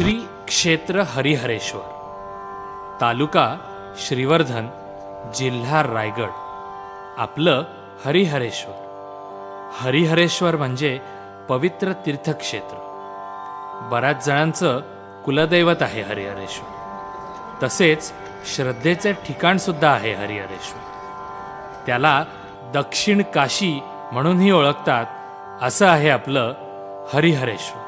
श्री क्षेत्र हरिहरेश्वर. तालुका श्रीवर्धन जिल्हा रायगड. आपलं हरिहरेश्वर. हरिहरेश्वर म्हणजे पवित्र तीर्थक्षेत्र. बऱ्याच जणांचं कुलदैवत आहे हरिहरेश्वर. तसेच श्रद्धेचे ठिकाणसुद्धा आहे हरिहरेश्वर. त्याला दक्षिण काशी म्हणूनही ओळखतात असं आहे आपलं हरिहरेश्वर.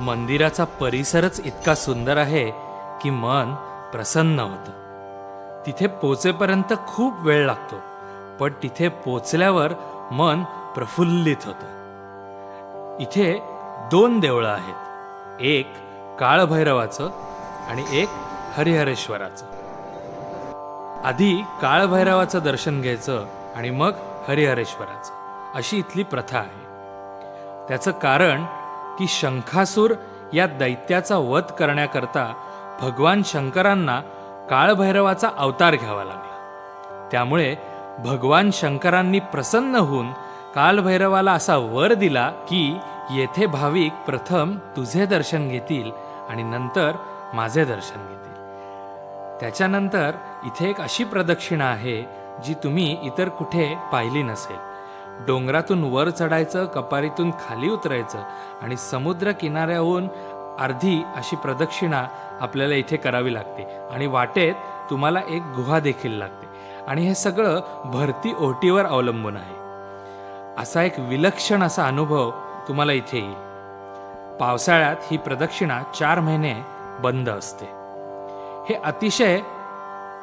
मंदिराचा परिसरच इतका सुंदर आहे की मन प्रसन्न होतं. तिथे पोचेपर्यंत खूप वेळ लागतो पण तिथे पोचल्यावर मन प्रफुल्लित होतं. इथे दोन देवळं आहेत एक काळभैरवाचं आणि एक हरिहरेश्वराचं. आधी काळभैरवाचं दर्शन घ्यायचं आणि मग हरिहरेश्वराचं अशी इथली प्रथा आहे. त्याचं कारण की शंखासूर या दैत्याचा वध करण्याकरता भगवान शंकरांना काळभैरवाचा अवतार घ्यावा लागला. त्यामुळे भगवान शंकरांनी प्रसन्न होऊन कालभैरवाला असा वर दिला की येथे भाविक प्रथम तुझे दर्शन घेतील आणि नंतर माझे दर्शन घेतील. त्याच्यानंतर इथे एक अशी प्रदक्षिणा आहे जी तुम्ही इतर कुठे पाहिली नसेल. डोंगरातून वर चढायचं कपारीतून खाली उतरायचं आणि समुद्र किनाऱ्याहून अर्धी अशी प्रदक्षिणा आपल्याला इथे करावी लागते. आणि वाटेत तुम्हाला एक गुहा देखील लागते. आणि हे सगळं भरती ओटीवर अवलंबून आहे. असा एक विलक्षण असा अनुभव तुम्हाला इथे येईल. पावसाळ्यात ही प्रदक्षिणा चार महिने बंद असते. हे अतिशय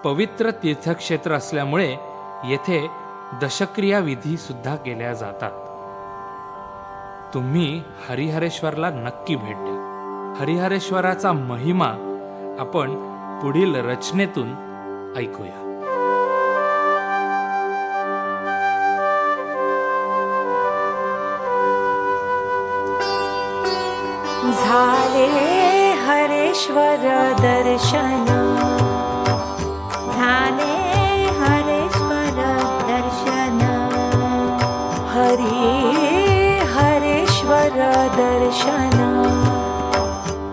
पवित्र तीर्थक्षेत्र असल्यामुळे येथे दशक्रिया विधी सुद्धा केल्या जातात. तुम्ही हरिहरेश्वरला नक्की भेट द्या. हरिहरेश्वराचा महिमा आपण पुढील रचनेतून ऐकूया. झाले हरेश्वर दर्शन.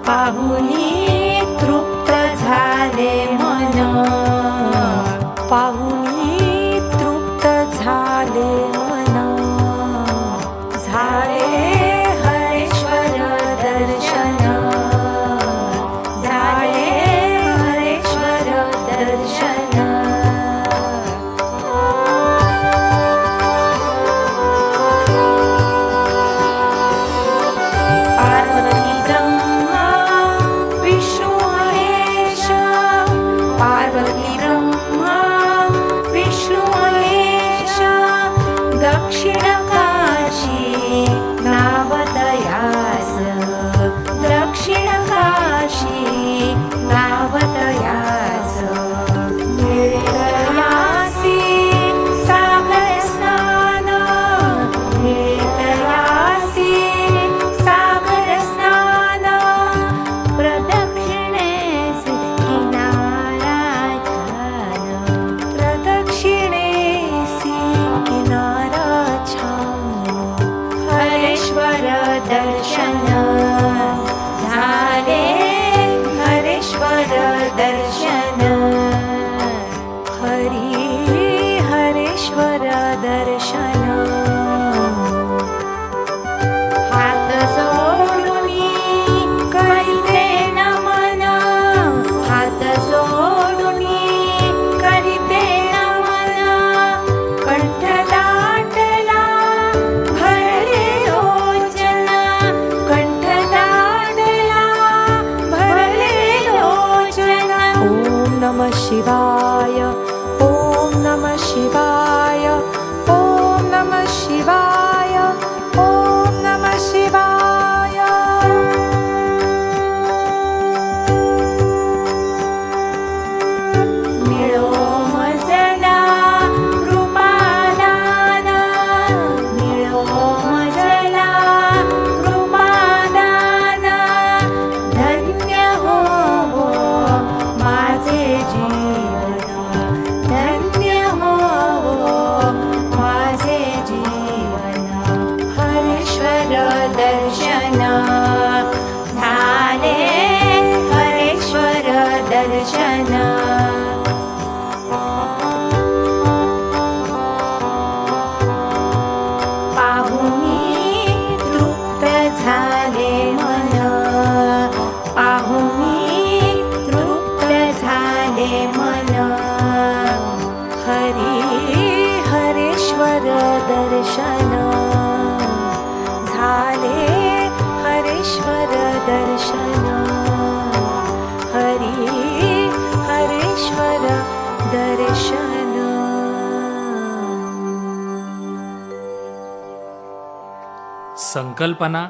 Pahuni. दक्षिण काशी श्वर दर्शन हरे हरेश्वर दर्शन। हरि हरेश्वर दर्शन। नमः शिवाय। Daddy China. संकल्पना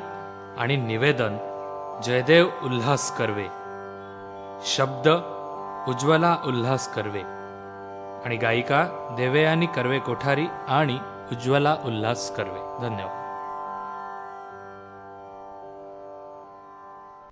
आणि निवेदन जयदेव उल्हास कर्वे शब्द उज्ज्वला उल्हास कर्वे आणि गायिका देवयानी कर्वे कोठारी आणि उज्ज्वला उल्हास कर्वे धन्यवाद.